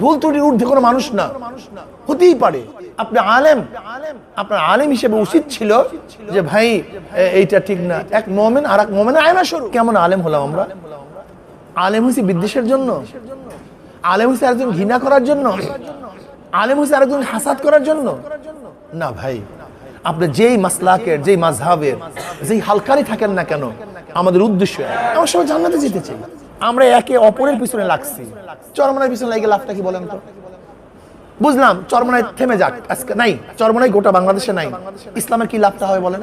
ভুল ত্রুটির ঊর্ধ্বে কোনো মানুষ না। হতেই পারে। আপনি আলেম। আপনার আলেম হিসেবে উচিত ছিল যে, ভাই এইটা ঠিক না। এক মোমেন আর এক মোমেন আয়না স্বরূপ। কেমন আলেম হলাম আমরা? আলেম হয়েছি বিদ্বেষের জন্য। আলেম হয়েছে আরেকজন ঘৃণা করার জন্য। আলেম হয়েছে আরেকজন হাসাদ করার জন্য। না ভাই, আপনি যেই মাসলাকের, যেই মাঝহাবের যেই হালকারই থাকেন না কেন, আমাদের উদ্দেশ্য আমার সবাই জান্নাতে যেতে চাই। আমরা একে অপরের পিছনে লাগছি। চরমনার পিছনে লাগে লাভটা কি বলেন তো? বুঝলাম, চরমনায় থেমে যাক। আজকে নাই, চরমনায় গোটা বাংলাদেশে নাই। ইসলামের কি লাভটা হবে বলেন?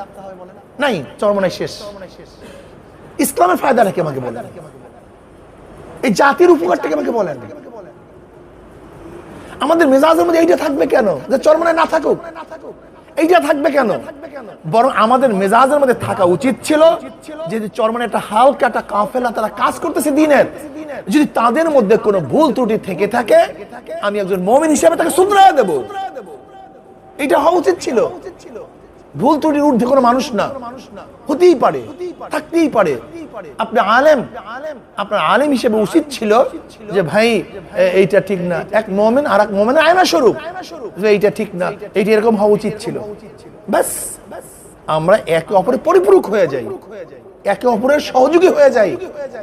নাই, চরমনায় শেষ। ইসলামের ফায়দাটা কি আমাকে বলেন? এই জাতির উপকারটাকে আমাকে বলেন। আমাদের মেজাজের মধ্যে এইটা থাকবে কেন? যে চরমনায় না থাকুক। এইটা থাকবে কেন? বরং আমাদের মেজাজের মধ্যে থাকা উচিত ছিল যে চরমনে একটা হালকা একটা কাফেলা তারা কাজ করতেছে দিনের। যদি তাদের মধ্যে কোনো ভুল ত্রুটি থেকে থাকে আমি একজন মমিন হিসাবে তাকে সুদ্রায় দেব। এটা হওয়া উচিত ছিল। ভুল ত্রুটির ঊর্ধ্বে কোনো মানুষ না। হতেই পারে, থাকতেই পারে। আপনি আলেম, আপনার আলেম হিসেবে উচিত ছিল যে, ভাই এইটা ঠিক না। এক মোমেন আর এক মোমেন আয়না স্বরূপ যে, এইটা ঠিক না। এইটা এরকম হওয়া উচিত ছিল। ব্যাস। আমরা একে অপরের পরিপূরক হয়ে যাই। একে অপরের সহযোগী হয়ে যাই।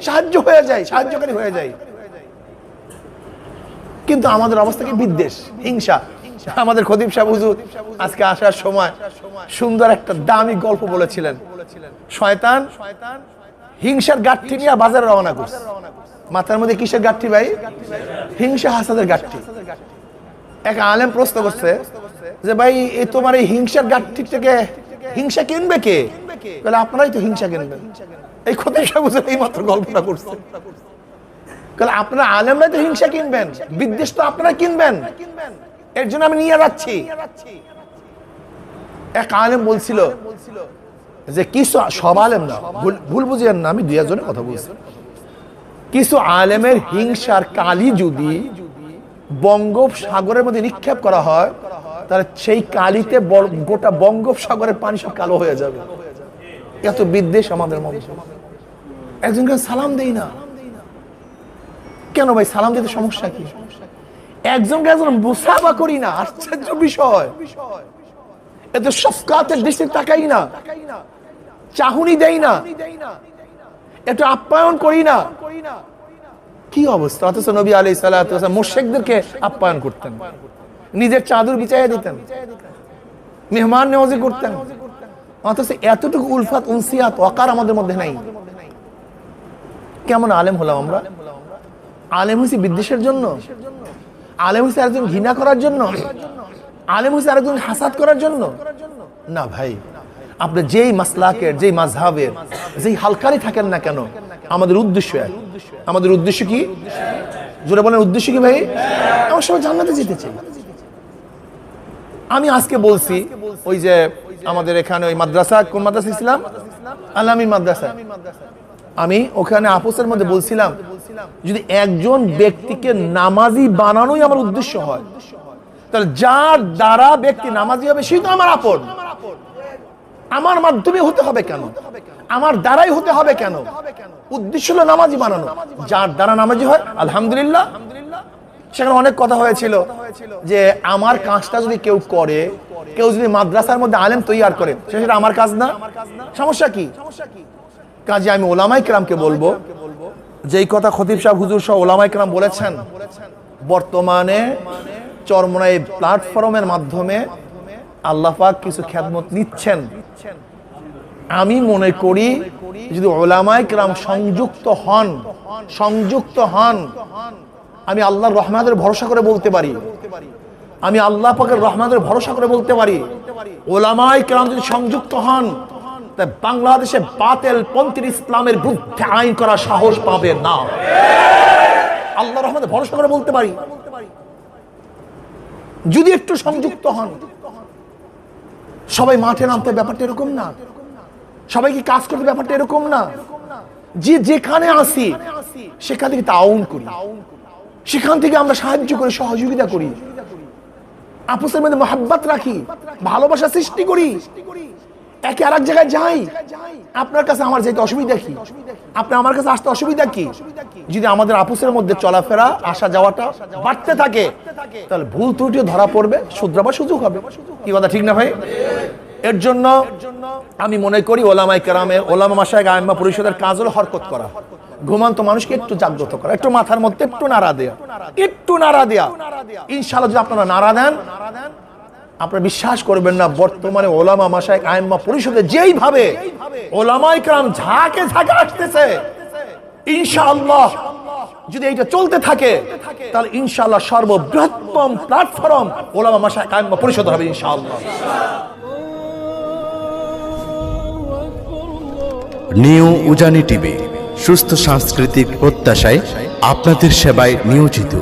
সাহায্য হয়ে যায় সাহায্যকারী হয়ে যায় কিন্তু আমাদের অবস্থা কি বিদ্বেষ, হিংসা? আমাদের খতিব সাহেব হুজুর আজকে আসার সময় সুন্দর একটা দামি গল্প বলেছিলেন। শয়তান হিংসার গাঠি নিয়ে বাজারে রওনা করছে। মাথার মধ্যে কিসের গাঠি ভাই? হিংসা হাসাদের গাঠি এক আলেম প্রশ্ন করছে যে ভাই এই তোমার এই হিংসার গাঠি থেকে হিংসা কিনবে কে? বলে, আপনারাই তো হিংসা কিনবেন। এই খতিব সাহেব হুজুর এই মাত্র গল্পটা করছে। আপনারা আলেমরা তো হিংসা কিনবেন। বিদ্বেষ তো আপনারা কিনবেন। এর জন্য আমি নিয়ে যাচ্ছি। এক আলেম বলছিল যে, কিছু সব আলেম না, ভুল- বুঝিয়েন না, আমি দুই একজনের কথা বলছি। কিছু আলেমের হিংসার কালি যদি বঙ্গোপসাগরের মধ্যে নিক্ষেপ করা হয়, তাহলে সেই কালিতে গোটা বঙ্গোপসাগরের পানি সব কালো হয়ে যাবে। এত বিদ্বেষ আমাদের মধ্যে। একজনকে সালাম দেই না। কেন ভাই, সালাম দিতে সমস্যা কি? একজনকে একজন করি না, আশ্চর্য বিষয়। এত সফকাতের দৃষ্টি তাকাই না। চাহুনি দেই না। একটু আপ্যায়ন করি না। কি অবস্থা? অথচ নবী সাল্লাহ মোর্শেকদেরকে আপ্যায়ন করতেন। নিজের চাদর বিছাইয়া দিতেন। মেহমান নেওয়াজি করতেন। অথচ এতটুকু উলফাত, উনসিয়াত, অকার আমাদের মধ্যে নাই। কেমন আলেম হলাম আমরা? আলেম হয়েছে বিদ্বেষের জন্য? আলেম হয়েছে আরেকজন ঘৃণা করার জন্য? আলেম হয়েছে আরেকজন হাসাদ করার জন্য? না ভাই, আপনি যেই মাসলাকের, যেই মাঝহাবের যেই হালকারই থাকেন না কেন, আমাদের উদ্দেশ্য আমাদের উদ্দেশ্য কি? জোরে বলেন, উদ্দেশ্য কি ভাই? আমার সবাই জান্নাতে যেতে চাই। আমি আজকে বলছি, ওই যে আমাদের এখানে ওই মাদ্রাসা, কোন মাদ্রাসা ছিলাম আলামী মাদ্রাসা। আমি ওখানে আপোসের মধ্যে বলছিলাম যদি একজন ব্যক্তিকে নামাজি বানানোই আমার উদ্দেশ্য হয়, তাহলে যার দ্বারা ব্যক্তি নামাজি হবে সেই তো আমার আপন। আমার মাধ্যমে হতে হবে কেন? আমার দ্বারাই হতে হবে কেন? উদ্দেশ্য হলো নামাজি বানানো। যার দ্বারা নামাজি হয়, আলহামদুলিল্লাহ। সেখানে অনেক কথা হয়েছিল যে আমার কাজটা যদি কেউ করে, কেউ যদি মাদ্রাসার মধ্যে আলেম তৈয়ার করে সেটা আমার কাজ না। সমস্যা কি? কাজে আমি ওলামাই কেরামকে বলব যেই কথা খতিব সাহেব, হুজুর সহ ওলামাই কেরাম বলেছেন, বর্তমানে চরমনাই প্ল্যাটফর্মের মাধ্যমে আল্লাহ পাক কিছু খ্যাতমত নিচ্ছেন। আমি মনে করি, যদি ওলামাই কেরাম সংযুক্ত হন সংযুক্ত হন, আমি আল্লাহর রহমানের ভরসা করে বলতে পারি। আমি আল্লাহ পাকের রহমানের ভরসা করে বলতে পারি ওলামাই কেরাম যদি সংযুক্ত হন বাংলাদেশে বাতেল পন্থীর ইসলামের বিরুদ্ধে আইন করা সাহস পাবে না। আল্লাহ রহমানের ভরসা করে বলতে পারি। যদি একটু সংযুক্ত হন, সবাই মাঠে নামতে ব্যাপারটা এরকম না। সবাই কি কাজ করতে ব্যাপারটা এরকম না? যে যেখানে আসি সেখান থেকে তাউন করি। সেখান থেকে আমরা সাহায্য করি, সহযোগিতা করি। আপসের মধ্যে মহাব্বাত রাখি, ভালোবাসা সৃষ্টি করি। একে আর এক জায়গায় যাই। আপনার কাছে আমার যেতে অসুবিধা কি? আপনি আমার কাছে আসতে অসুবিধা কি? যদি আমাদের আপুসের মধ্যে চলাফেরা, আসা যাওয়াটা বাড়তে থাকে, তাহলে ভুল ত্রুটিও ধরা পড়বে, শুধরাবার সুযোগ হবে। কি কথা, ঠিক না ভাই? এর জন্য আমি মনে করি ওলামাই কেরামে, ওলামা মাসায় গায়মা পরিষদের কাজ হলো হরকত করা। ঘুমান্ত মানুষকে একটু জাগ্রত করা, একটু মাথার মধ্যে একটু নাড়া দেয়া, একটু নাড়া দেয়া। ইনশাআল্লাহ যদি আপনারা নাড়া দেন আপনারা বিশ্বাস করবেন না, বর্তমানে ওলামা মাসায় আইম্মা পরিষদে যেইভাবে ওলামাই কাম ঝাঁকে ঝাঁকে আসতেছে, ইনশাআল্লাহ যদি এইটা চলতে থাকে, তাহলে ইনশাআল্লাহ সর্ববৃহত্তম প্ল্যাটফর্ম ওলামা মাসায় আইম্মা পরিষদ হবে ইনশাআল্লাহ। নিউ উজানি টিভি, সুস্থ সাংস্কৃতিক প্রত্যাশায় আপনাদের সেবায় নিয়োজিত।